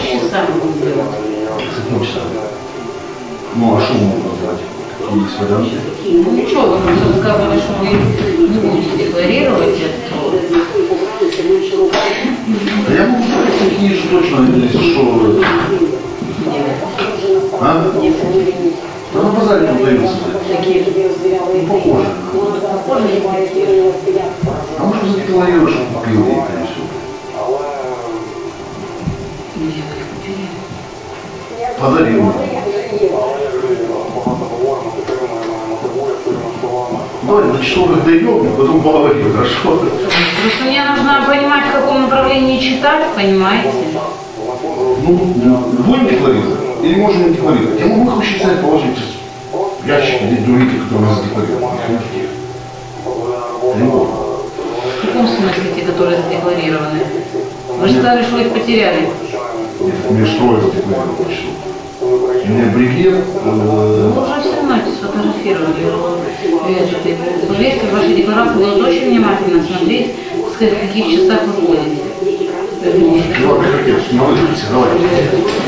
что с часами будем делать? С каким часом? Ну, а что мы можем назвать? Какие есть варианты? Ну ничего, вы просто сказали, что вы не будете декларировать это. Да я могу сказать, какие же точно, если что... А? Да на базаре продаются. Такие. Ну, похоже. А может, задекларируешь, что купил и Подарил. Давай до часовых дойдем, потом поговорим, хорошо? Просто мне нужно понимать, в каком направлении читать, понимаете? Ну, будем декларировать или можем не декларировать? Я могу их посчитать, положить в ящик или другие, которые нас. Любого. В каком смысле те, которые задекларированы? Вы же сказали, что их потеряли. Мне строят задекларировать часов. У меня бригет, Вы э, уже все эти сфотографировали. Э, Поверьте, в вашей декларации будут очень внимательно смотреть, в каких часах вы ходите. как я, давайте.